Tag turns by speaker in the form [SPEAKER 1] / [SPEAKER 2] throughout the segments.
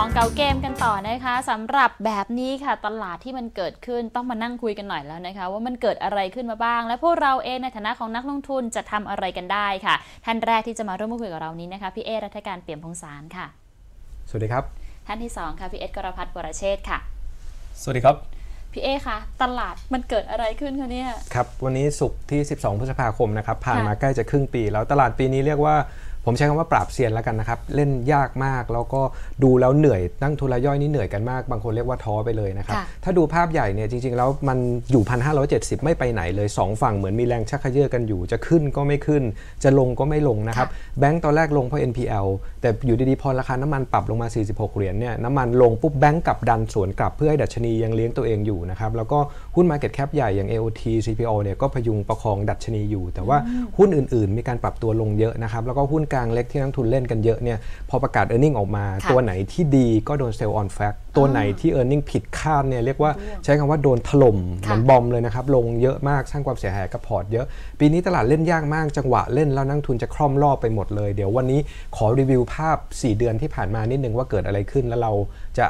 [SPEAKER 1] ของเก่าเกมกันต่อนะคะสำหรับแบบนี้ค่ะตลาดที่มันเกิดขึ้นต้องมานั่งคุยกันหน่อยแล้วนะคะ ว่ามันเกิดอะไรขึ้นมาบ้าง และพวกเราเองในฐานะของนักลงทุนจะทำอะไรกันได้ค่ะ ท่านแรกที่จะมาร่วมพูดคุยกับเรานี้นะคะพี่เอรัฐการเปี่ยมพงษารค่ะ
[SPEAKER 2] สวัสดีครับ
[SPEAKER 1] ท่านที่สองค่ะพี่เอสกรพัฒน์วรเชษฐ์ค่ะ
[SPEAKER 3] สวัสดีครับ
[SPEAKER 1] พี่เอคะตลาดมันเกิดอะไรขึ้นคะเนี่ย
[SPEAKER 2] ครับวันนี้ศุกร์ที่ 12 พฤษภาคมนะครับผ่าน
[SPEAKER 1] ค่ะ
[SPEAKER 2] มาใกล้จะครึ่งปี แล้วตลาดปีนี้เรียกว่า ผมใช้คำว่าปราบเซียนแล้วกันนะครับ เล่นยากมากแล้วก็ดูแล้วเหนื่อยนั่งทุนรายย่อยนี่เหนื่อยกันมาก บางคนเรียกว่าท้อไปเลยนะครับ
[SPEAKER 1] ค่ะ
[SPEAKER 2] ถ้าดูภาพใหญ่เนี่ยจริงๆ แล้วมันอยู่ 1,570 ไม่ไปไหนเลย 2 ฝั่งเหมือนมีแรงชักเขยื้อกันอยู่ จะขึ้นก็ไม่ขึ้น จะลงก็ไม่ลงนะครับ แบงก์ตอนแรกลงเพราะ NPL แต่อยู่ดีๆ พอราคาน้ำมันปรับลงมา 46 เหรียญเนี่ยน้ำมันลงปุ๊บแบงก์กลับดันสวนกลับเพื่อให้ดัชนียังเลี้ยงตัวเองอยู่นะครับแล้วก็ หุ้น Market Cap ใหญ่อย่าง AOT CPO เนี่ยก็พยุงประคองดัชนีอยู่ แต่ว่าหุ้นอื่นๆ มีการปรับตัวลงเยอะนะครับ แล้วก็หุ้นกลางเล็กที่นักทุนเล่นกันเยอะเนี่ยพอประกาศ e a r n i n g ออกมา
[SPEAKER 1] ค่ะ
[SPEAKER 2] ตัวไหนที่ดีก็โดน sell on fact ตัวไหนที่ e a r n i n g ผิดคาดเนี่ยเรียกว่าใช้คำว่าโดนถล่มเห
[SPEAKER 1] ค่ะ
[SPEAKER 2] มือนบอมเลยนะครับ ลงเยอะมากสร้างความเสียหายกับพอร์ตเยอะ ปีนี้ตลาดเล่นยากมากจังหวะเล่นแล้วนักทุนจะคล่อมรอบไปหมดเลย เดี๋ยววันนี้ขอรีวิวภาพ 4 เดือนที่ผ่านมานิดนึงว่าเกิดอะไรขึ้นแล้วเราจะ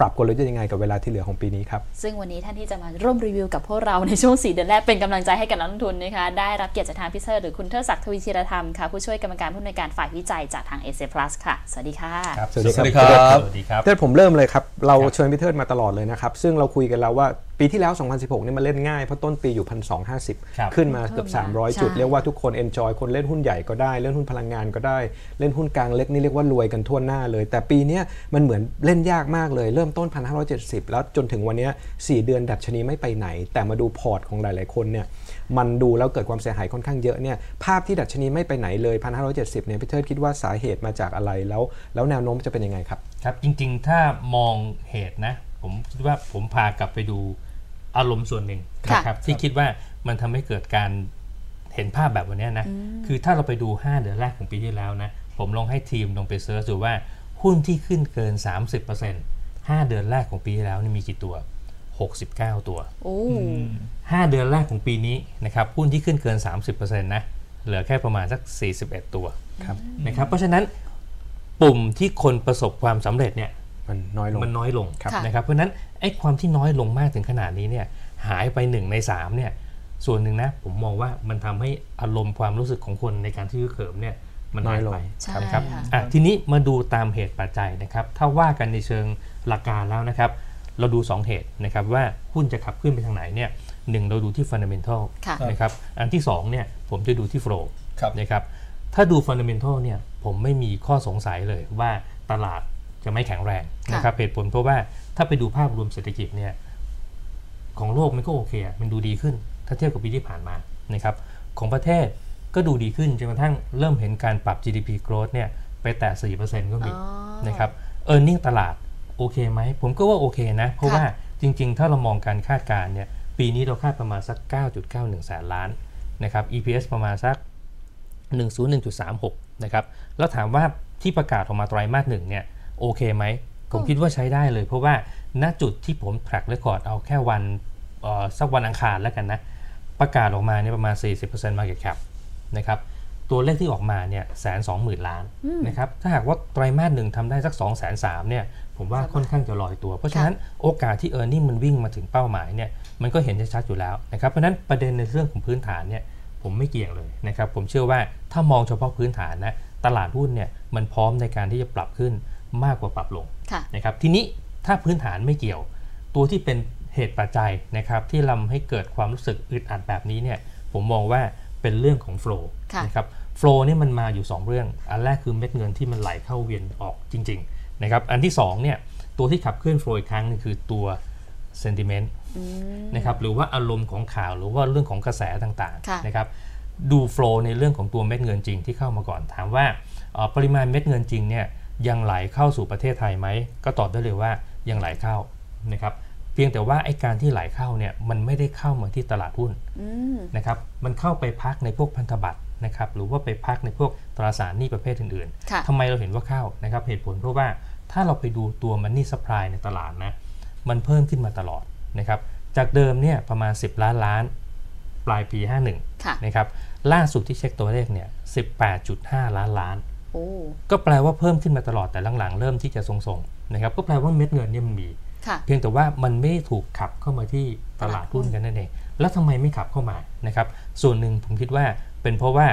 [SPEAKER 2] ปรับกลยุทธ์ยังไงกับเวลาที่เหลือของปีนี้ครับ
[SPEAKER 1] ซึ่งวันนี้ท่านที่จะมาร่วมรีวิวกับพวกเราในช่วง 4 เดือนแรกเป็นกำลังใจให้กับนักลงทุนนะคะได้รับเกียรติจากทางพิเศษหรือคุณเทิดศักดิ์ทวีธีรธรรมค่ะผู้ช่วยกรรมการผู้อำนวยการฝ่ายวิจัยจากทาง a อ Plus ค่ะ สวัสดีค่ะ
[SPEAKER 3] ครับ
[SPEAKER 2] สวัสดีครับ
[SPEAKER 3] สวัสดีครับ
[SPEAKER 2] ส
[SPEAKER 3] ส
[SPEAKER 2] วั
[SPEAKER 3] วั
[SPEAKER 2] ส
[SPEAKER 3] ส
[SPEAKER 2] ดี
[SPEAKER 3] ดี
[SPEAKER 2] ค
[SPEAKER 3] ค
[SPEAKER 2] รั
[SPEAKER 3] รับบ
[SPEAKER 2] เทิดผมเริ่มเลยครับเรา
[SPEAKER 3] ครับ
[SPEAKER 2] เชิญพี่เทิดมาตลอดเลยนะครับซึ่งเราคุยกันแล้วว่า ปีที่แล้ว 2016นี่มาเล่นง่าย เพราะต้นปีอยู่ 1,250
[SPEAKER 3] ครับ
[SPEAKER 2] ขึ้นมาเกือบ
[SPEAKER 1] ใช่
[SPEAKER 2] 300 จุด เรียกว่าทุกคน enjoy คนเล่นหุ้นใหญ่ก็ได้ เล่นหุ้นพลังงานก็ได้ เล่นหุ้นกลางเล็กนี่เรียกว่ารวยกันทั่วหน้าเลย แต่ปีเนี้ยมันเหมือนเล่นยากมากเลย เริ่มต้น 1,570 แล้วจนถึงวันเนี้ย4เดือนดัชนีไม่ไปไหน แต่มาดูพอร์ตของหลาย ๆ คนเนี่ย มันดูแล้วเกิดความเสียหายค่อนข้างเยอะเนี่ย ภาพที่ดัชนีไม่ไปไหนเลย 1,570 เนี่ยพี่เทิดคิดว่าสาเหตุมาจากอะไรแล้ว แล้วแนวโน้มจะเป็นยังไงครับ
[SPEAKER 3] ครับ จริง ๆ ถ้ามองเหตุนะ ผมคิดว่าผมพากลับไปดู อารมณ์ส่วนหนึ่ง
[SPEAKER 1] ค่ะ
[SPEAKER 3] นะครับที่คิดว่ามันทำให้เกิดการเห็นภาพแบบวันเนี้ยนะ คือถ้าเราไปดู 5 เดือนแรกของปีที่แล้วนะ ผมลองให้ทีมลงไปเซิร์ชดูว่าหุ้นที่ขึ้นเกิน 30% 5 เดือนแรกของปีที่แล้วนี่มีกี่ตัว 69 ตัว
[SPEAKER 1] โอ้
[SPEAKER 3] 5เดือนแรกของปีนี้นะครับหุ้นที่ขึ้นเกิน 30%นะเหลือแค่ประมาณสัก 41 ตัว
[SPEAKER 2] ครับ
[SPEAKER 3] นะครับเพราะฉะนั้นปุ่มที่คนประสบความสำเร็จเนี่ย
[SPEAKER 2] มันน้อยลง
[SPEAKER 3] มันน้อยลง
[SPEAKER 2] ครับ
[SPEAKER 3] นะครับเพราะฉะนั้นไอ้ความที่น้อยลงมากถึงขนาดนี้เนี่ยหายไป1ใน3เนี่ยส่วนหนึ่งนะผมมองว่ามันทำให้อารมณ์ความรู้สึกของคนในการที่เขิมเนี่ยมันน้อยไป
[SPEAKER 1] ใช่
[SPEAKER 3] ครับ
[SPEAKER 1] ค่ะ
[SPEAKER 3] อะทีนี้มาดูตามเหตุปัจจัยนะครับ ถ้าว่ากันในเชิงหลักการแล้วนะครับ เราดู 2 เหตุนะครับว่าหุ้นจะขับขึ้นไปทางไหนเนี่ยหนึ่งเราดูที่ fundamental
[SPEAKER 1] ค่ะ
[SPEAKER 3] นะครับอันที่2เนี่ยผมจะดูที่ flow
[SPEAKER 4] ครับ
[SPEAKER 3] นะครับถ้าดู fundamental เนี่ยผมไม่มีข้อสงสัยเลยว่าตลาด จะไม่แข็งแรง
[SPEAKER 1] ค่ะ
[SPEAKER 3] นะครับเหตุผลเพราะว่าถ้าไปดูภาพรวมเศรษฐกิจเนี่ยของโลกมันก็โอเคอะมันดูดีขึ้น ถ้าเทียบกับปีที่ผ่านมานะครับของประเทศก็ดูดีขึ้นจนกระทั่งเริ่มเห็นการปรับ GDP growth เนี่ยไปแตะ4%ก็มี
[SPEAKER 1] อ๋อ
[SPEAKER 3] นะครับ e a r n i n g ตลาดโอเคไหม ผมก็ว่าโอเคนะ เพราะว่าจริง ๆ ถ้าเรามองการคาดการณ์เนี่ยปีนี้เราคาดประมาณสัก 9.91 แสนล้านนะครับ EPS ประมาณสัก 101.36 นะครับ แล้วถามว่าที่ประกาศออกมาไตรมาสหนึ่งเนี่ย โอเคไหม ผมคิดว่าใช้ได้เลย เพราะว่าณจุดที่ผม track record เอาแค่วันเอ่อสักวันอังคารแล้วกันนะ ประกาศออกมาเนี่ยประมาณ 40% market cap นะครับตัวเลขที่ออกมาเนี่ยแสนสองหมื่นล้านนะครับถ้าหากว่าไตรมาสหนึ่งทำได้สัก2องแสนสามเนี่ยผมว่าค่อนข้างจะลอยตัว เพราะฉะนั้นโอกาสที่ e a r n i n g มันวิ่งมาถึงเป้าหมายเนี่ยมันก็เห็นได้ชัดอยู่แล้วนะครับเพราะฉะนั้นประเด็นในเรื่องของพื้นฐานเนี่ยผมไม่เกี่ยงเลยนะครับผมเชื่อว่าถ้ามองเฉพาะพื้นฐานนะตลาดหุ้นเนี่ยมันพร้อมในการที่จะปรับขึ้น มากกว่าปรับลง
[SPEAKER 1] ค่ะ
[SPEAKER 3] นะครับทีนี้ถ้าพื้นฐานไม่เกี่ยว ตัวที่เป็นเหตุปัจจัยนะครับที่ทำให้เกิดความรู้สึกอึดอัดแบบนี้เนี่ยผมมองว่าเป็นเรื่องของโฟล์
[SPEAKER 1] ค่ะ
[SPEAKER 3] นะครับโฟล์นี่ยมันมาอยู่ 2 เรื่อง อันแรกคือเม็ดเงินที่มันไหลเข้าเวียนออกจริงๆนะครับอันที่2เนี่ยตัวที่ขับเคลื่อนโฟล์อีกครั้งนึงคือตัว sentiment นะครับหรือว่าอารมณ์ของข่าวหรือว่าเรื่องของกระแสต่าง
[SPEAKER 1] ค่ะ
[SPEAKER 3] ๆนะครับดูโฟล์ในเรื่องของตัวเม็ดเงินจริงที่เข้ามาก่อนถามว่าเอ่อปริมาณเม็ดเงินจริงเนี่ย ยังไหลเข้าสู่ประเทศไทยไหมก็ตอบได้เลยว่ายังไหลเข้านะครับเพียงแต่ว่าไอ้การที่ไหลเข้าเนี่ยมันไม่ได้เข้ามาที่ตลาดหุ้น
[SPEAKER 1] อืม
[SPEAKER 3] นะครับมันเข้าไปพักในพวกพันธบัตรนะครับหรือว่าไปพักในพวกตราสารหนี้ประเภทอื่น
[SPEAKER 1] ค่ะ
[SPEAKER 3] ๆทำไมเราเห็นว่าเข้านะครับเหตุผลเพราะว่าถ้าเราไปดูตัวมันนี่สป라이ในตลาดนะมันเพิ่มขึ้นมาตลอดนะครับจากเดิมเนี่ยประมาณ 10 ล้านล้านปลายปี 51
[SPEAKER 1] ค่ะ
[SPEAKER 3] นะครับล่าสุดที่เช็คตัวเลขเนี่ย18.5 ล้านล้าน
[SPEAKER 1] โอ้
[SPEAKER 3] ก็แปลว่าเพิ่มขึ้นมาตลอดแต่หลังๆ เริ่มที่จะทรงๆนะครับก็แปลว่าเม็ดเงินเนี่ยมันมี
[SPEAKER 1] ค่ะ
[SPEAKER 3] เพียงแต่ว่ามันไม่ได้ถูกขับเข้ามาที่ตลาดหุ้นกันนั่นเองแล้วทำไมไม่ขับเข้ามานะครับ ส่วนหนึ่งผมคิดว่าเป็นเพราะว่า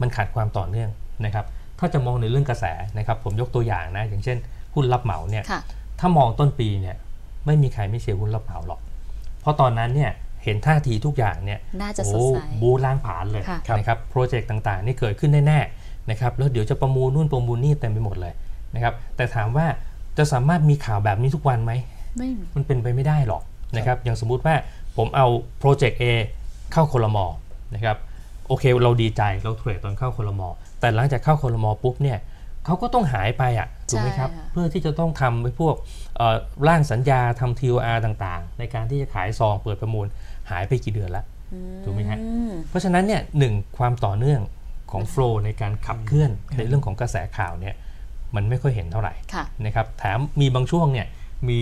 [SPEAKER 3] มันขาดความต่อเนื่องนะครับ ถ้าจะมองในเรื่องกระแสนะครับ ผมยกตัวอย่างนะ อย่างเช่น หุ้นรับเหมาเนี่ย
[SPEAKER 1] ค่ะ
[SPEAKER 3] ถ้ามองต้นปีเนี่ยไม่มีใครไม่เชียร์หุ้นรับเหมาหรอก เพราะตอนนั้นเนี่ยเห็นท่าทีทุกอย่างเนี่ย
[SPEAKER 1] น่าจะสด
[SPEAKER 3] โอ้
[SPEAKER 1] ใส
[SPEAKER 3] บูล้างผลาญเลย
[SPEAKER 1] ค่ะ
[SPEAKER 3] นะครับโปรเจกต์ต่างๆ นี่เกิดขึ้นแน่ๆ นะครับแล้วเดี๋ยวจะประมูลนู่นประมูลนี่เต็มไปหมดเลยนะครับแต่ถามว่าจะสามารถมีข่าวแบบนี้ทุกวันไหม
[SPEAKER 1] ไม่มี
[SPEAKER 3] มันเป็นไปไม่ได้หรอกนะครับอย่างสมมุติว่าผมเอาโปรเจกต์ A เข้าคลมนะครับโอเคเราดีใจเราเทรดตอนเข้าคลมแต่หลังจากเข้าคลมปุ๊บเนี่ยเขาก็ต้องหายไปอะถูกไหมครับ
[SPEAKER 1] ใช่ค่ะ
[SPEAKER 3] เพื่อที่จะต้องทำไปพวกเอ่อร่างสัญญาทำ TOR ต่างๆ ในการที่จะขายซองเปิดประมูลหายไปกี่เดือนละถูกไหมฮะ
[SPEAKER 1] อืม
[SPEAKER 3] เพราะฉะนั้นเนี่ยหนึ่งความต่อเนื่อง ของโฟล์ในการขับเคลื่อนในเรื่องของกระแสข่าวเนี่ยมันไม่ค่อยเห็นเท่าไหร่
[SPEAKER 1] ค่ะ
[SPEAKER 3] นะครับแถมมีบางช่วงเนี่ยมี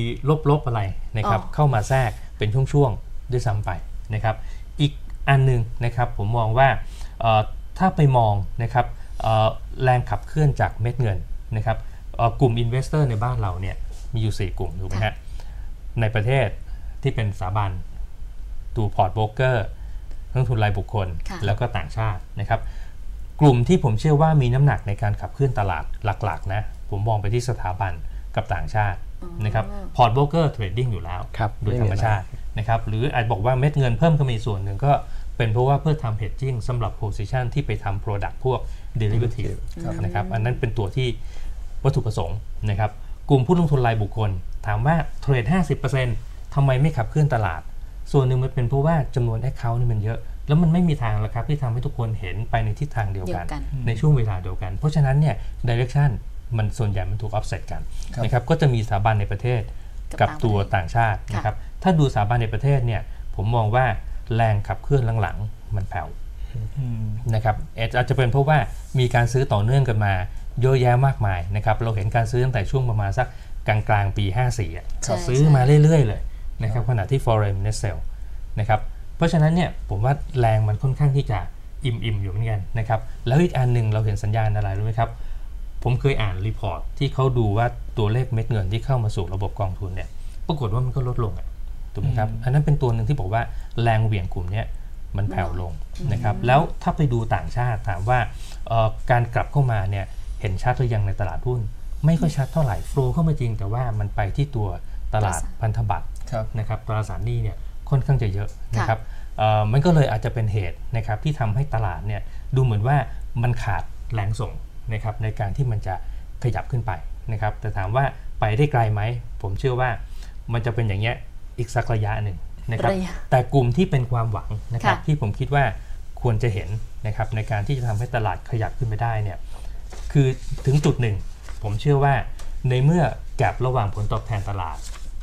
[SPEAKER 3] ลบๆอะไรนะครับ
[SPEAKER 1] อ๋อ
[SPEAKER 3] เข้ามาแทรกเป็นช่วงๆด้วยซ้ำไปนะครับ อีกอันหนึงนะครับผมมองว่าเอ่อถ้าไปมองนะครับเอ่อแรงขับเคลื่อนจากเม็ดเงินนะครับเอ่อกลุ่มอินเวสเตอร์ในบ้านเราเนี่ยมีอยู่ 4 กลุ่มถูกไหมฮะในประเทศที่เป็นสถาบันตูพอร์ตโบรกเกอร์นักลงทุนรายบุคคล
[SPEAKER 1] ค่ะ
[SPEAKER 3] แล้วก็ต่างชาตินะครับ กลุ่มที่ผมเชื่อว่ามีน้ำหนักในการขับเคลื่อนตลาดหลักๆนะผมมองไปที่สถาบันกับต่างชาตินะครับพอร์ตโบรกเกอร์เทรดดิ้งอยู่แล้ว
[SPEAKER 2] ครับ
[SPEAKER 3] โดย
[SPEAKER 2] ไม่
[SPEAKER 3] ธร
[SPEAKER 2] มี
[SPEAKER 3] รม
[SPEAKER 2] อะไร
[SPEAKER 3] ชาตินะครับหรืออาจบอกว่าเม็ดเงินเพิ่มก็มีส่วนหนึ่งก็เป็นเพราะว่าเพื่อทำ hedging สำหรับ position ที่ไปทำ product พวก derivative
[SPEAKER 2] ครับ
[SPEAKER 3] นะครับอันนั้นเป็นตัวที่วัตถุประสงค์นะครับกลุ่มผู้ลงทุนรายบุคคล ถามว่าเทรด 50%ทำไมไม่ขับเคลื่อนตลาด ส่วนหนึ่งมันเป็นเพราะว่าจำนวน Account นี่มันเยอะ แล้วมันไม่มีทางแล้วครับที่ทำให้ทุกคนเห็นไปในทิศทางเดียว
[SPEAKER 1] เดีย
[SPEAKER 3] กั
[SPEAKER 1] วนกัน
[SPEAKER 3] ในช่วงเวลาเดียวกัน เพราะฉะนั้นเนี่ย direction มันส่วนใหญ่มันถูก offset กัน
[SPEAKER 4] ครับ
[SPEAKER 3] นะครับก็จะมีสถาบันในประเทศ
[SPEAKER 1] กั
[SPEAKER 3] กับบ
[SPEAKER 1] ต่าง
[SPEAKER 3] ตัว
[SPEAKER 1] ประเทศ
[SPEAKER 3] ต่างชาติ
[SPEAKER 1] ค่ะ
[SPEAKER 3] นะครับถ้าดูสถาบันในประเทศเนี่ยผมมองว่าแรงขับเคลื่อนหลังๆมันแผ่ว
[SPEAKER 4] อืม
[SPEAKER 3] นะครับอาจจะเป็นเพราะว่ามีการซื้อต่อเนื่องกันมาเยอะแยะมากมายนะครับเราเห็นการซื้อตั้งแต่ช่วงประมาณสักกลางกลางๆปี 54อะ
[SPEAKER 1] ใช่
[SPEAKER 3] ซื้อ
[SPEAKER 1] ใช่
[SPEAKER 3] มาเรื่อยๆเลยนะครับขณะที่ foreign net sale นะครับ เพราะฉะนั้นเนี่ยผมว่าแรงมันค่อนข้างที่จะอิ่มๆอยู่เหมือนกันนะครับแล้วอีกอันหนึ่งเราเห็นสัญญาณอะไรรู้ไหมครับ ผมเคยอ่านรีพอร์ตที่เขาดูว่าตัวเลขเม็ดเงินที่เข้ามาสู่ระบบกองทุนเนี่ยปรากฏว่ามันก็ลดลงอะถูกไหมครับอันนั้นเป็นตัวหนึ่งที่บอกว่าแรงเหวี่ยงกลุ่มเนี้ยมันแผ่วลงนะครับแล้วถ้าไปดูต่างชาติถามว่าเอ่อการกลับเข้ามาเนี่ยเห็นชัดหรือยังในตลาดหุ้น ไม่ค่อยชัดเท่าไหร่โฟลเข้ามาจริง แต่ว่ามันไปที่ตัวตลาดพันธบัตร
[SPEAKER 4] ครับ
[SPEAKER 3] นะครับตราสารหนี้เนี่ย ค่อนข้างจะเยอะนะครับเอ่อมันก็เลยอาจจะเป็นเหตุนะครับที่ทำให้ตลาดเนี่ยดูเหมือนว่ามันขาดแรงส่งนะครับในการที่มันจะขยับขึ้นไปนะครับแต่ถามว่าไปได้ไกลไหม ผมเชื่อว่ามันจะเป็นอย่างเงี้ยอีกสักระยะหนึ่งนะครับ
[SPEAKER 1] ระยะ
[SPEAKER 3] แต่กลุ่มที่เป็นความหวังนะครับ
[SPEAKER 1] ค่ะ
[SPEAKER 3] ที่ผมคิดว่าควรจะเห็นนะครับในการที่จะทำให้ตลาดขยับขึ้นไปได้เนี่ยคือถึงจุดหนึ่ง ผมเชื่อว่าในเมื่อแกลบระหว่างผลตอบแทนตลาด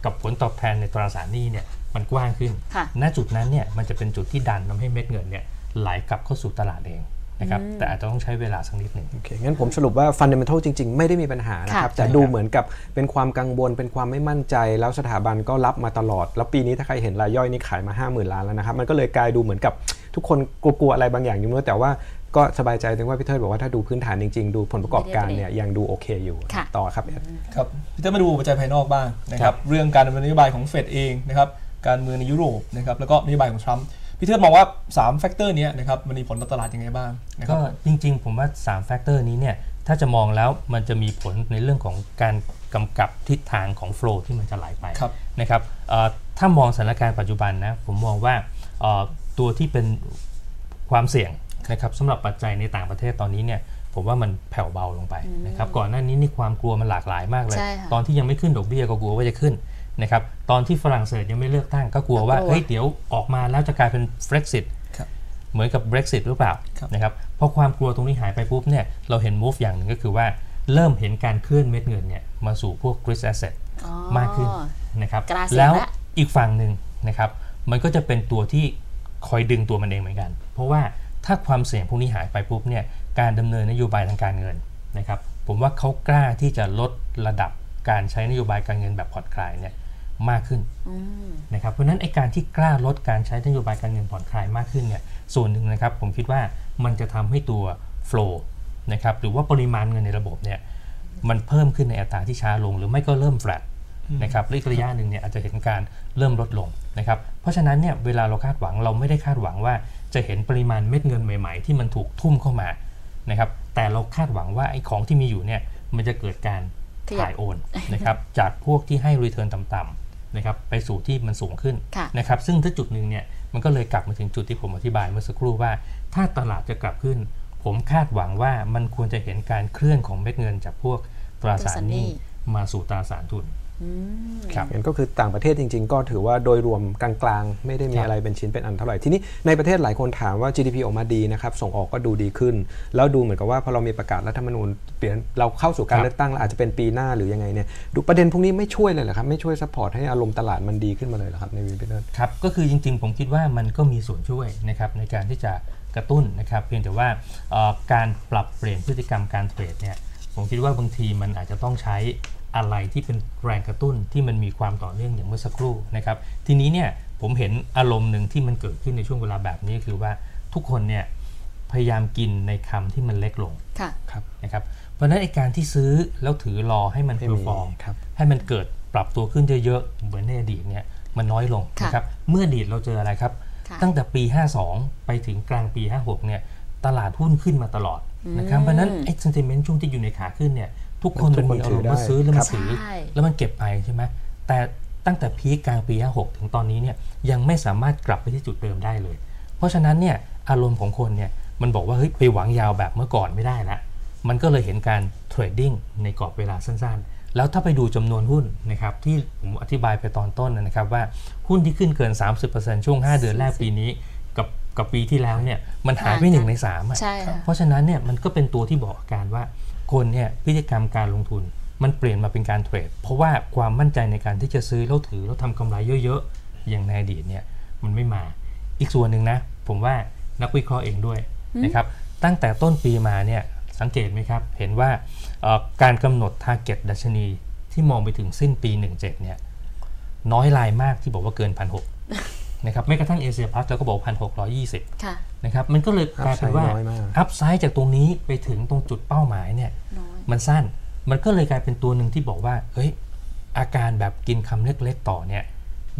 [SPEAKER 3] กับผลตอบแทนในตราสารหนี้เนี่ยมันกว้างขึ้น
[SPEAKER 1] ค่ะ
[SPEAKER 3] ณจุดนั้นเนี่ยมันจะเป็นจุดที่ดันทำให้เม็ดเงินเนี่ยไหลกลับเข้าสู่ตลาดเองนะครับ แต่อาจจะต้องใช้เวลาสักนิดหนึ่ง
[SPEAKER 2] โอเค งั้นผมสรุปว่า Fundamental จริง ๆ ไม่ได้มีปัญหานะครับ
[SPEAKER 1] ค่ะ
[SPEAKER 2] แต่ดูเหมือนกับเป็นความกังวล เป็นความไม่มั่นใจ แล้วสถาบันก็รับมาตลอด แล้วปีนี้ถ้าใครเห็นรายย่อยนี่ขายมา 5 0,000 ล้านแล้วนะครับ มันก็เลยกลายดูเหมือนกับทุกคนกลัวๆอะไรบางอย่างอยู่นู้นแต่ว่า ก็สบายใจถึงว่าพี่เทิดบอกว่าถ้าดูพื้นฐานจริง ๆ ดูผลประกอบการเนี่ยยังดูโอเคอยู่
[SPEAKER 1] ค่ะ
[SPEAKER 2] ต่อครับเอ็ด
[SPEAKER 4] ครับพี่เต้มาดูปัจจัยภายนอกบ้างนะครับเรื่องการดำเนินนโยบายของเฟดเองนะครับการเมืองในยุโรปนะครับแล้วก็นโยบายของทรัมป์พี่เทิดมองว่า3แฟกเตอร์นี้ยนะครับมันมีผลต่อตลาดยังไงบ้างนะครั
[SPEAKER 3] ก็
[SPEAKER 4] บ
[SPEAKER 3] จริง ๆ ผมว่า3แฟกเตอร์นี้เนี่ยถ้าจะมองแล้วมันจะมีผลในเรื่องของการกำกับทิศทางของโฟลว์ที่มันจะไหลไป
[SPEAKER 4] ครับ
[SPEAKER 3] นะครับเอ่อถ้ามองสถานการณ์ปัจจุบันนะผมมองว่าเอ่อตัวที่เป็นความเสี่ยง นะครับสำหรับปัจจัยในต่างประเทศตอนนี้เนี่ยผมว่ามันแผ่วเบาลงไปนะครับก่อนหน้านี้นี่ความกลัวมันหลากหลายมากเลย
[SPEAKER 1] ใช่ค่ะ
[SPEAKER 3] ตอนที่ยังไม่ขึ้นดอกเบี้ยก็กลัวว่าจะขึ้นนะครับตอนที่ฝรั่งเศสยังไม่เลือกตั้งก็กลัวว่า
[SPEAKER 1] ก็กลัว
[SPEAKER 3] เฮ้ยเดี๋ยวออกมาแล้วจะกลายเป็น Brexit
[SPEAKER 4] ครับ
[SPEAKER 3] เหมือนกับ Brexit หรือเปล่า
[SPEAKER 4] ครับ
[SPEAKER 3] นะครับพอความกลัวตรงนี้หายไปปุ๊บเนี่ยเราเห็น move อย่างหนึ่งก็คือว่าเริ่มเห็นการเคลื่อนเม็ดเงินเนี่ยมาสู่พวก risk asset
[SPEAKER 1] อ๋อ
[SPEAKER 3] มากขึ้นนะครับ
[SPEAKER 1] กราเซีย
[SPEAKER 3] แล้ว
[SPEAKER 1] ละ
[SPEAKER 3] อีกฝั่งหนึ่งนะครับมันก็จะเป็นตัวที่คอยดึงตัวมันเองเหมือนกัน เพราะว่า ถ้าความเสี่ยงพวกนี้หายไปปุ๊บเนี่ยการดำเนินนโยบายทางการเงินนะครับผมว่าเขากล้าที่จะลดระดับการใช้นโยบายการเงินแบบผ่อนคลายเนี่ยมากขึ้น
[SPEAKER 1] อืม
[SPEAKER 3] นะครับเพราะฉะนั้นไอการที่กล้าลดการใช้นโยบายการเงินผ่อนคลายมากขึ้นเนี่ยส่วนหนึ่งนะครับผมคิดว่ามันจะทำให้ตัว flow นะครับหรือว่าปริมาณเงินในระบบเนี่ยมันเพิ่มขึ้นในอัตราที่ช้าลง หรือไม่ก็เริ่มแฟลตนะครับและอีกระยะหนึ่งเนี่ยอาจจะเห็นการเริ่มลดลงนะครับเพราะฉะนั้นเนี่ยเวลาเราคาดหวังเราไม่ได้คาดหวังว่า จะเห็นปริมาณเม็ดเงินใหม่ ๆ ที่มันถูกทุ่มเข้ามานะครับแต่เราคาดหวังว่าไอ้ของที่มีอยู่เนี่ยมันจะเกิดการ
[SPEAKER 1] ขยับ
[SPEAKER 3] ถ่ายโอนนะครับจากพวกที่ให้รีเทิร์นต่ำๆนะครับไปสู่ที่มันสูงขึ้น
[SPEAKER 1] ค่ะ
[SPEAKER 3] นะครับซึ่งถ้าจุดหนึ่งเนี่ยมันก็เลยกลับมาถึงจุดที่ผมอธิบายเมื่อสักครู่ว่า ถ้าตลาดจะกลับขึ้น ผมคาดหวังว่ามันควรจะเห็นการเคลื่อนของเม็ดเงินจากพวกตราสารหนี้
[SPEAKER 1] ตราสารหนี้
[SPEAKER 3] มาสู่ตราสารทุน
[SPEAKER 1] อืม
[SPEAKER 3] ครับ
[SPEAKER 2] งั้นก็คือต่างประเทศจริง ๆ ก็ถือว่าโดยรวมกลางๆ ไม่ได้มี
[SPEAKER 3] ครับ
[SPEAKER 2] อะไรเป็นชิ้นเป็นอันเท่าไหร่ ทีนี้ในประเทศหลายคนถามว่า GDP ออกมาดีนะครับส่งออกก็ดูดีขึ้น แล้วดูเหมือนกับว่าพอเรามีประกาศรัฐธรรมนูญเปลี่ยนเราเข้าสู่การ
[SPEAKER 3] ครับ
[SPEAKER 2] เลือกตั้งแล้วอาจจะเป็นปีหน้าหรือยังไงเนี่ยดูประเด็นพวกนี้ไม่ช่วยเลยเหรอครับไม่ช่วยซัพพอร์ตให้อารมณ์ตลาดมันดีขึ้นมาเลยเหรอครับในวีพีเตอร์
[SPEAKER 3] ครับก็คือจริง ๆ ผมคิดว่ามันก็มีส่วนช่วยนะครับในการที่จะกระตุ้นนะครับเพียงแต่ว่าเอ่อการปรับเปลี่ยนพฤติกรรมการเทรดเนี่ยผมคิดว่าบางทีมันอาจจะต้องใช้ อะไรที่เป็นแรงกระตุ้นที่มันมีความต่อเนื่องอย่างเมื่อสักครู่นะครับ ทีนี้เนี่ยผมเห็นอารมณ์หนึ่งที่มันเกิดขึ้นในช่วงเวลาแบบนี้คือว่าทุกคนเนี่ยพยายามกินในคำที่มันเล็กลง
[SPEAKER 1] ค่ะ
[SPEAKER 3] นะครับเพราะฉะนั้นไอการที่ซื้อแล้วถือรอให้มัน
[SPEAKER 2] ให้
[SPEAKER 3] เพอ
[SPEAKER 2] มี
[SPEAKER 3] ร์ฟอร์ม
[SPEAKER 2] ครับ
[SPEAKER 3] ให้มันเกิดปรับตัวขึ้นเยอะๆเหมือนในอดีตเนี่ยมันน้อยลง
[SPEAKER 1] ค่ะ
[SPEAKER 3] นะครับเมื่ออดีตเราเจออะไรครับ
[SPEAKER 1] ค่ะ
[SPEAKER 3] ตั้งแต่ปี 52 ไปถึงกลางปี 56เนี่ยตลาดหุ้นขึ้นมาตลอดนะครับ
[SPEAKER 1] อืม
[SPEAKER 3] เพราะฉะนั้นไอ้ sentiment ช่วงที่อยู่ในขาขึ้นเนี่ย ทุกคน
[SPEAKER 2] ทุ
[SPEAKER 3] มั
[SPEAKER 2] ก
[SPEAKER 3] น
[SPEAKER 2] คน
[SPEAKER 3] มีอารมณ์ว่า
[SPEAKER 2] ถื
[SPEAKER 3] ซื้อ
[SPEAKER 2] อได้
[SPEAKER 3] แล้ว
[SPEAKER 2] ครั
[SPEAKER 3] มา
[SPEAKER 2] บ
[SPEAKER 3] ถือ
[SPEAKER 1] ใช่
[SPEAKER 3] แล้วมันเก็บไปใช่ไหมแต่ตั้งแต่พีคกลางปี 56 ถึงตอนนี้เนี่ยยังไม่สามารถกลับไปที่จุดเดิมได้เลย เพราะฉะนั้นเนี่ยอารมณ์ของคนเนี่ยมันบอกว่าเฮ้ยไปหวังยาวแบบเมื่อก่อนไม่ได้ละมันก็เลยเห็นการเทรดดิ้งในกรอบเวลาสั้นๆ แล้วถ้าไปดูจำนวนหุ้นนะครับที่ผมอธิบายไปตอนต้นนะครับว่าหุ้นที่ขึ้นเกิน 30%ช่วง 5 เดือนแรกปีนี้ กับกับปีที่แล้วเนี่ยมันหายไป
[SPEAKER 1] ห่างกัน
[SPEAKER 3] หนึ่งในสามอะ
[SPEAKER 1] ใช่ค่ะ
[SPEAKER 3] เพราะฉะนั้นเนี่ยมันก็เป็นตัวที่บอกอาการว่าคนเนี่ยพฤติกรรมการลงทุนมันเปลี่ยนมาเป็นการเทรด เพราะว่าความมั่นใจในการที่จะซื้อแล้วถือแล้วทำกำไรเยอะๆ อย่างในอดีตเนี่ยมันไม่มา อีกส่วนหนึ่งนะ ผมว่านักวิเคราะห์เองด้วยนะครับตั้งแต่ต้นปีมาเนี่ยสังเกตไหมครับ เห็นว่าเอ่อการกำหนด t a r g e t ดัชนีที่มองไปถึงสิ้นปี 17เนี่ยน้อยรายมากที่บอกว่าเกินพันหก นะครับไม่กระทั่งเอเชียพัสเราก็บอกพันหกร้อยี่สิบ
[SPEAKER 1] ค่ะ
[SPEAKER 3] นะครับมันก็เลยกลายเป็นว่า
[SPEAKER 2] Upside น้อยมาก
[SPEAKER 3] อัพไซด์จากตรงนี้ไปถึงตรงจุดเป้าหมายเนี่ย
[SPEAKER 1] น้อย
[SPEAKER 3] มันสั้นมันก็เลยกลายเป็นตัวหนึ่งที่บอกว่าเฮ้ยอาการแบบกินคำเล็กๆต่อเนี่ย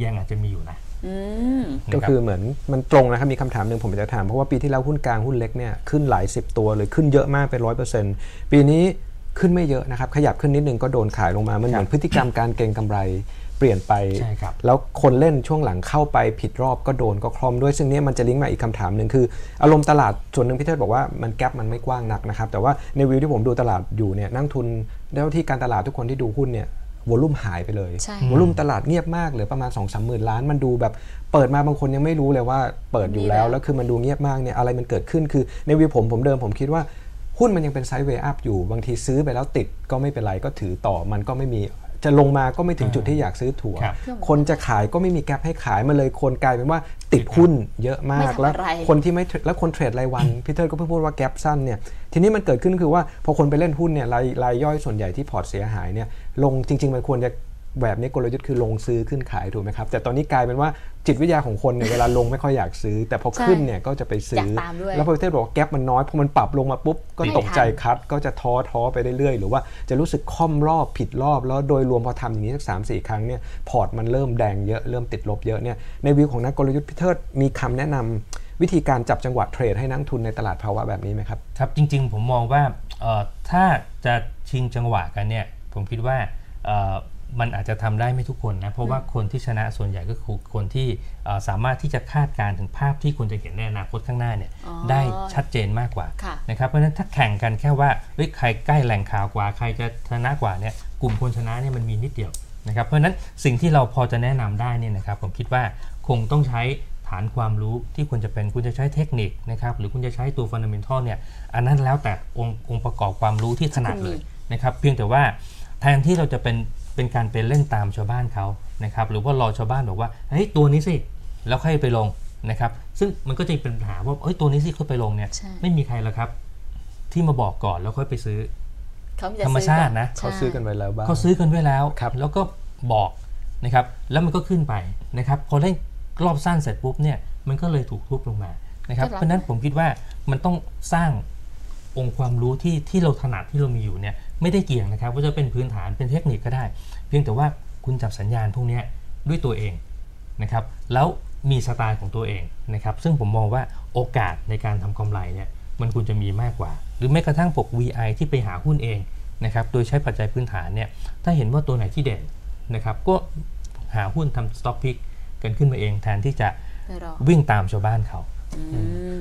[SPEAKER 3] ยังอาจจะมีอยู่นะ
[SPEAKER 1] อืม
[SPEAKER 2] ก็
[SPEAKER 3] นะครับ
[SPEAKER 2] คือเหมือนมันตรงนะครับมีคำถามหนึ่งผมอยากจะถามเพราะว่าปีที่แล้วหุ้นกลางหุ้นเล็กเนี่ยขึ้นหลายสิบตัวเลยขึ้นเยอะมากเป็นร้อยเปอร์เซ็นต์ปีนี้ขึ้นไม่เยอะนะครับขยับขึ้นนิดนึงก็โดนขายลงมามันเหมือนพฤติกรรมการเก็งกำไร เปลี่ยนไป
[SPEAKER 3] ใช่ครับ
[SPEAKER 2] แล้วคนเล่นช่วงหลังเข้าไปผิดรอบก็โดนก็คลอมด้วยซึ่งเนี้มันจะลิงก์มาอีกคำถามหนึ่งคือ อารมณ์ตลาดส่วนหนึ่งพี่เทศบอกว่ามันแกลบมันไม่กว้างนักนะครับ แต่ว่าในวิวที่ผมดูตลาดอยู่เนี่ยนักทุนแล้วที่การตลาดทุกคนที่ดูหุ้นเนี่ยวอลุ่มหายไปเลย
[SPEAKER 1] ใช่
[SPEAKER 2] วอลุ่มตลาดเงียบมากเหลือประมาณ2องสามหมื่นล้าน มันดูแบบเปิดมาบางคนยังไม่รู้เลยว่าเปิดอยู่แล้ว
[SPEAKER 1] มีแล้ว
[SPEAKER 2] แล้วคือมันดูเงียบมากเนี่ยอะไรมันเกิดขึ้นคือในวิวผมผมเดิมผมคิดว่าหุ้นมันยังเป็นไซด์เวย์อัพอยู่ บางทีซื้อไปแล้วติดก็ไม่เป็นไรก็ถือต่อมันก็ไม่มี จะลงมาก็ไม่ถึงจุดที่อยากซื้อถั่ว
[SPEAKER 3] ครับ
[SPEAKER 2] คนจะขายก็ไม่มีแกลบให้ขายมาเลยคนกลายเป็นว่าติดหุ้นเยอะมาก
[SPEAKER 1] ไม่ทำ
[SPEAKER 2] แล้ว
[SPEAKER 1] อะไร
[SPEAKER 2] คนที่ไม่เทรดแล้วคนเทรดรายวันพี่เตอร์ก็เพิ่งพูดว่าแกลบสั้นเนี่ยทีนี้มันเกิดขึ้นคือว่าพอคนไปเล่นหุ้นเนี่ยรายรายย่อยส่วนใหญ่ที่พอร์ตเสียหายเนี่ยลงจริง ๆ มันควรจะ แบบนี้กลยุทธ์คือลงซื้อขึ้นขายถูกไหมครับ แต่ตอนนี้กลายเป็นว่าจิตวิทยาของคนเนี่ยเวลาลงไม่ค่อยอยากซื้อ แต่พอขึ้นเนี่ยก็จะไปซื้
[SPEAKER 1] อยากตามด้วย
[SPEAKER 2] แล้วพอพี่เตอร์บอกว่าแกลบมันน้อยพอมันปรับลงมาปุ๊บก็
[SPEAKER 1] ไม่
[SPEAKER 2] ตกใจ
[SPEAKER 1] ทัน
[SPEAKER 2] คัดก็จะท้อท้อไปเรื่อยๆ หรือว่าจะรู้สึกค่อมรอบผิดรอบ แล้วโดยรวมพอทำอย่างนี้สักสามสี่ครั้งเนี่ยพอร์ตมันเริ่มแดงเยอะเริ่มติดลบเยอะเนี่ยในวิวของนักกลยุทธ์พี่เทิดมีคำแนะนำวิธีการจับจังหวะเทรดให้นักทุนในตลาดภาวะแบบนี้ไหมครับ
[SPEAKER 3] ครับจริง ๆ ผมมองว่าเอ่อถ้าจะชิงจังหวะกันเนี่ยผมคิดว่าเอ่อ มันอาจจะทำได้ไม่ทุกคนนะ เพราะว่าคนที่ชนะส่วนใหญ่ก็คือคนที่เอ่อสามารถที่จะคาดการณ์ถึงภาพที่คุณจะเห็นในอนาคตข้างหน้าเนี่ย
[SPEAKER 1] อ๋อ
[SPEAKER 3] ได้ชัดเจนมากกว่า
[SPEAKER 1] ค่ะ
[SPEAKER 3] นะครับเพราะฉะนั้นถ้าแข่งกันแค่ว่าเฮ้ยใครใกล้แหล่งข่าวกว่า ใครจะชนะกว่าเนี่ยกลุ่มคนชนะเนี่ยมันมีนิดเดียวนะครับเพราะฉะนั้นสิ่งที่เราพอจะแนะนำได้เนี่ยนะครับผมคิดว่าคงต้องใช้ฐานความรู้ที่ควรจะเป็นคุณจะใช้เทคนิคนะครับหรือคุณจะใช้ตัวฟันเดเมนทัลเนี่ยอันนั้นแล้วแต่องค์องค์ประกอบความรู้ที่ถนัดเลยนะครับเพียงแต่ว่าแทนที่เราจะเป็น เป็นการไปเล่นตามชาวบ้านเขานะครับหรือว่ารอชาวบ้านบอกว่าเฮ้ยตัวนี้สิแล้วค่อยไปลงนะครับ ซึ่งมันก็จะเป็นปัญหาว่าเอ้ยตัวนี้สิค่อยไปลงเนี่ย
[SPEAKER 1] ใช่
[SPEAKER 3] ไม่มีใครแล้วครับ ที่มาบอกก่อนแล้วค่อยไปซื้อ
[SPEAKER 1] เขาจะ
[SPEAKER 3] ธรรมชาตินะ
[SPEAKER 1] ซื้อ
[SPEAKER 2] เขาซื้อกันไว้แล้วบ้าง
[SPEAKER 3] เขาซื้อกันไว้แล้ว
[SPEAKER 2] ครับ
[SPEAKER 3] แล้วก็บอกนะครับแล้วมันก็ขึ้นไปนะครับพอเล่นรอบสั้นเสร็จปุ๊บเนี่ยมันก็เลยถูกทุบลงมานะครับเพราะฉะนั้นผมคิดว่ามันต้องสร้างองค์ความรู้ที่ที่เราถนัดที่เรามีอยู่เนี่ย ไม่ได้เกี่ยงนะครับว่าจะเป็นพื้นฐานเป็นเทคนิคก็ได้ เพียงแต่ว่าคุณจับสัญญาณพวกเนี้ยด้วยตัวเองนะครับแล้วมีสไตล์ของตัวเองนะครับซึ่งผมมองว่าโอกาสในการทำกำไรเนี่ยมันควรจะมีมากกว่า หรือแม้กระทั่งพวก VI ที่ไปหาหุ้นเองนะครับโดยใช้ปัจจัยพื้นฐานเนี่ยถ้าเห็นว่าตัวไหนที่เด่นนะครับก็หาหุ้นทำ stop pick กันขึ้นมาเองแทนที่จะ
[SPEAKER 1] ไปรอ
[SPEAKER 3] วิ่งตามชาวบ้านเขา
[SPEAKER 1] อืม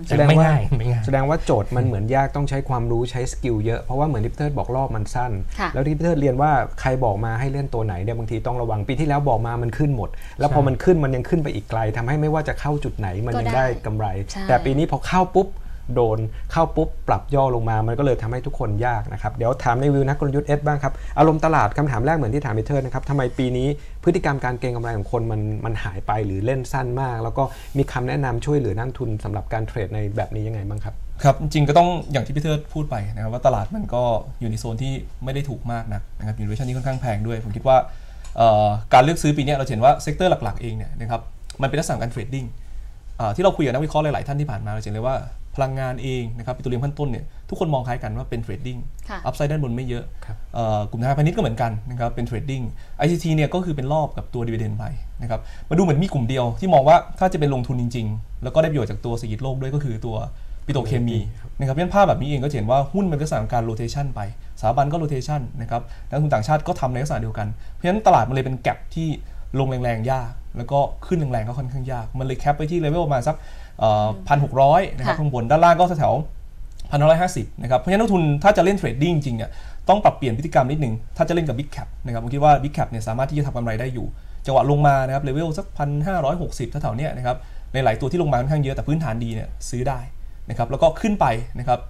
[SPEAKER 2] แสดง
[SPEAKER 3] ไม่
[SPEAKER 2] ว่า
[SPEAKER 3] ง่ายไม่ง่าย
[SPEAKER 2] แสดงว่าโจทย์มันเหมือนยากต้องใช้ความรู้ใช้สกิลเยอะ เพราะว่าเหมือนที่พี่เทิดบอกรอบมันสั้น
[SPEAKER 1] ค่ะ
[SPEAKER 2] แล้วที่พี่เทิดเรียนว่าใครบอกมาให้เล่นตัวไหนเนี่ยบางทีต้องระวังปีที่แล้วบอกมามันขึ้นหมด แล้วพอ
[SPEAKER 3] ใช่
[SPEAKER 2] มันขึ้นมันยังขึ้นไปอีกไกลทำให้ไม่ว่าจะเข้าจุดไหนมัน
[SPEAKER 1] ก็
[SPEAKER 2] ยัง
[SPEAKER 1] ได้
[SPEAKER 2] ได้กำไร
[SPEAKER 1] ใช่
[SPEAKER 2] แต่ปีนี้พอเข้าปุ๊บ โดนเข้าปุ๊บปรับย่อลงมา มันก็เลยทำให้ทุกคนยากนะครับ เดี๋ยวถามในวิวนักกลยุทธ์เอสบ้างครับ อารมณ์ตลาดคำถามแรกเหมือนที่ถามพี่เทิดนะครับทำไมปีนี้พฤติกรรมการเก็งกำไรของคนมันมันหายไปหรือเล่นสั้นมาก แล้วก็มีคำแนะนำช่วยเหลือนักทุนสำหรับการเทรดในแบบนี้ยังไงบ้างครับ
[SPEAKER 4] ครับจริงก็ต้องอย่างที่พี่เทิดพูดไปนะครับว่าตลาดมันก็อยู่ในโซนที่ไม่ได้ถูกมากนักนะครับอยู่ในชั่นที่ค่อนข้างแพงด้วย ผมคิดว่าการเลือกซื้อปีนี้เราเห็นว่าเซกเตอร์หลักๆเองเนี่ยนะครับมันเป็นลักษณะการเทรดดิ้งที่เราคุยกับนักวิเคราะห์หลายๆท่านที่ผ่านมาเราเห็นเลยว่า พลังงานเองนะครับปิโตรเลียมขั้นต้นเนี่ยทุกคนมองคล้ายกันว่าเป็นเทรดดิ้ง
[SPEAKER 1] ค่ะ
[SPEAKER 4] อัพไซด์ด้านบนไม่เยอะ
[SPEAKER 2] ครับ
[SPEAKER 4] เอ่อกลุ่มธนาคารพาณิชย์ก็เหมือนกันนะครับเป็นเทรดดิ้ง ICT เนี่ยก็คือเป็นรอบกับตัวดีเวเดนไปนะครับมาดูเหมือนมีกลุ่มเดียวที่มองว่าถ้าจะเป็นลงทุนจริง ๆ แล้วก็ได้ประโยชน์จากตัวเศรษฐกิจโลกด้วยก็คือตัวปิโตรเคมีนะครับเพราะฉะนั้นภาพแบบนี้เองก็จะเห็นว่าหุ้นมันเป็นลักษณะของการโรเทชันไปสถาบันก็โรเทชันนะครับนักลงทุนต่างชาติก็ทำในลักษณะเดียวกัน เพราะฉะนั้นตลาดมันเลยเป็นแกลบที่ลงแรงๆยาก แล้วก็ขึ้นแรงๆก็ค่อนข้างยาก มันเลยแคปไปที่เลเวลประมาณสักพันหกร้อยนะครับ
[SPEAKER 1] ค่ะ
[SPEAKER 4] ข้างบนด้านล่างก็แถวๆพันร้อยห้าสิบนะครับเพราะฉะนั้นนักลงทุนถ้าจะเล่นเทรดดิ้งจริงเนี่ยต้องปรับเปลี่ยนพฤติกรรมนิดนึง ถ้าจะเล่นกับ Big Cap นะครับผมคิดว่า Big Cap เนี่ยสามารถที่จะทำกำไรได้อยู่ จังหวะลงมานะครับเลเวลสักพันห้าร้อยหกสิบแถวๆเนี้ยนะครับในหลายตัวที่ลงมาค่อนข้างเยอะแต่พื้นฐานดีเนี่ยซื้อได้นะครับแล้วก็ขึ้นไปนะครับ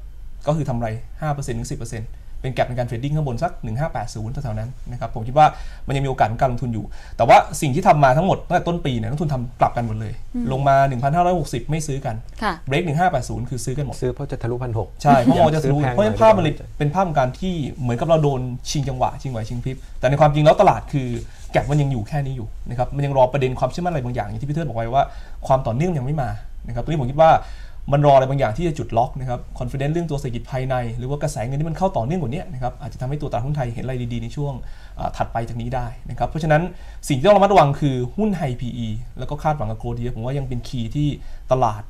[SPEAKER 4] ก็คือทำไร5%ถึง10% เป็นแกลบในการเทรดดิ้งข้างบนสัก 1580แถวๆนั้นนะครับผมคิดว่ามันยังมีโอกาสของการลงทุนอยู่ แต่ว่าสิ่งที่ทำมาทั้งหมดตั้งแต่ต้นปีเนี่ยนักลงทุนทำกลับกันหมดเลย ลงมา 1,560 ไม่ซื้อกัน
[SPEAKER 1] ค่ะ
[SPEAKER 4] เบรก1580 คือซื้อกันหมด
[SPEAKER 2] ซื้อเพราะจะทะลุพันหก
[SPEAKER 4] ใช่เพราะมองจะ
[SPEAKER 2] ซื้
[SPEAKER 4] รู้
[SPEAKER 2] อแพง
[SPEAKER 4] เพราะฉะนั้น
[SPEAKER 2] หน่อย
[SPEAKER 4] ภาพมันเลย
[SPEAKER 2] เดี๋ยว
[SPEAKER 4] เป็นภาพของการที่เหมือนกับเราโดนชิงจังหวะชิงไหวชิงพริบแต่ในความจริงแล้วตลาดคือแก็บมันยังอยู่แค่นี้อยู่นะครับมันยังรอประเด็นความเชื่อมั่นอะไรบางอย่างอย่างที่พี่เทิดบอกไว้ว่าความต่อเนื่องยังไม่มานะครับตรงนี้ผมคิดว่า มันรออะไรบางอย่างที่จะจุดล็อกนะครับคอนฟ idence เรื่องตัวเศรษฐกิจภายใน หรือว่ากระแสเงินที่มันเข้าต่อเนื่องกว่านี้นะครับอาจจะทำให้ตัวตลาดหุ้นไทยเห็นอะไรดีๆในช่วงอ่าถัดไปจากนี้ได้นะครับเพราะฉะนั้นสิ่งที่ต้องระมัดระวังคือหุ้นไฮ PE แล้วก็คาดหวังกับโกลด์เยอะผมว่ายังเป็นคีย์ที่ตลาด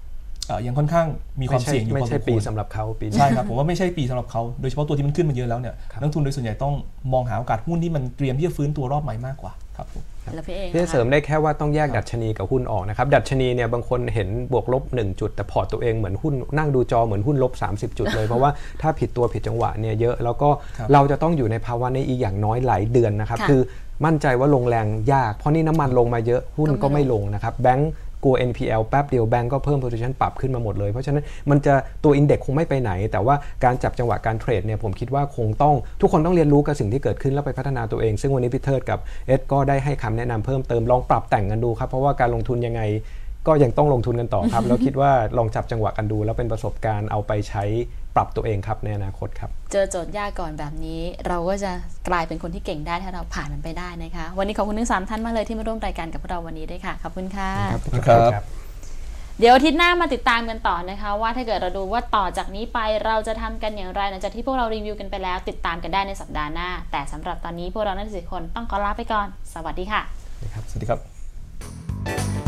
[SPEAKER 4] อ่ายังค่อนข้างมีความ
[SPEAKER 2] ไม่ใช่
[SPEAKER 4] เสี่ยงอยู่
[SPEAKER 2] ไม่
[SPEAKER 4] พอส
[SPEAKER 2] ใช่
[SPEAKER 4] มควร
[SPEAKER 2] ปีสำหรับเขาปีนี้
[SPEAKER 4] ใช่ครับผมว่าไม่ใช่ปีสำหรับเขาโดยเฉพาะตัวที่มันขึ้นมาเยอะแล้วเนี่ยนักลงทุนโดยส่วนใหญ่ต้องมองหาโอกาสหุ้นที่มันเตรียมที่จะฟื้นตัวรอบใหม่มากกว่า ครับผม
[SPEAKER 1] แล้วพี่เอง
[SPEAKER 2] พี่
[SPEAKER 1] นะคะ
[SPEAKER 2] เสริมได้แค่ว่าต้องแยกดัชนีกับหุ้นออกนะครับ ดัชนีเนี่ยบางคนเห็นบวกลบ 1 จุด แต่พอร์ตตัวเองเหมือนหุ้นนั่งดูจอเหมือนหุ้นลบ 30 จุดเลย เพราะว่าถ้าผิดตัวผิดจังหวะเนี่ยเยอะ แล้วก็
[SPEAKER 4] ครับ
[SPEAKER 2] เราจะต้องอยู่ในภาวะนี้อีกอย่างน้อยหลายเดือนนะครับ
[SPEAKER 1] ค่ะ
[SPEAKER 2] คือมั่นใจว่าลงแรงยาก เพราะนี่น้ำมันลงมาเยอะหุ้น
[SPEAKER 1] ก็
[SPEAKER 2] ก็
[SPEAKER 1] ไม่
[SPEAKER 2] ไม่
[SPEAKER 1] ล
[SPEAKER 2] ล
[SPEAKER 1] ง
[SPEAKER 2] งนะครับแบงก์ กลัว NPL แป๊บเดียวแบงก์ก็เพิ่ม position ปรับขึ้นมาหมดเลย เพราะฉะนั้นมันจะตัวอินเด็กคงไม่ไปไหน แต่ว่าการจับจังหวะการเทรดเนี่ยผมคิดว่าคงต้องทุกคนต้องเรียนรู้กับสิ่งที่เกิดขึ้นแล้วไปพัฒนาตัวเอง ซึ่งวันนี้พี่เทิดกับเอ็ดก็ได้ให้คำแนะนำเพิ่มเติมลองปรับแต่งกันดูครับเพราะว่าการลงทุนยังไงก็ยังต้องลงทุนกันต่อครับ แล้วคิดว่าลองจับจังหวะกันดู แล้วเป็นประสบการณ์เอาไปใช้ ปรับตัวเองครับในอนาคตครับ
[SPEAKER 1] เจอโจทย์ยากก่อนแบบนี้ เราก็จะกลายเป็นคนที่เก่งได้ถ้าเราผ่านมันไปได้นะคะ วันนี้ขอบคุณทั้งสามท่านมากเลยที่มาร่วมรายการกับพวกเราวันนี้ด้วยค่ะ ขอบคุณค่ะ
[SPEAKER 4] ครับ
[SPEAKER 1] เดี๋ยวอาทิตย์หน้ามาติดตามกันต่อนะคะ ว่าถ้าเกิดเราดูว่าต่อจากนี้ไปเราจะทำกันอย่างไรหลังจากที่พวกเรารีวิวกันไปแล้ว ติดตามกันได้ในสัปดาห์หน้า แต่สำหรับตอนนี้พวกเราทั้งสี่คนต้องขอลาไปก่อน สวัสดีค่ะ
[SPEAKER 4] สวัสดีครับ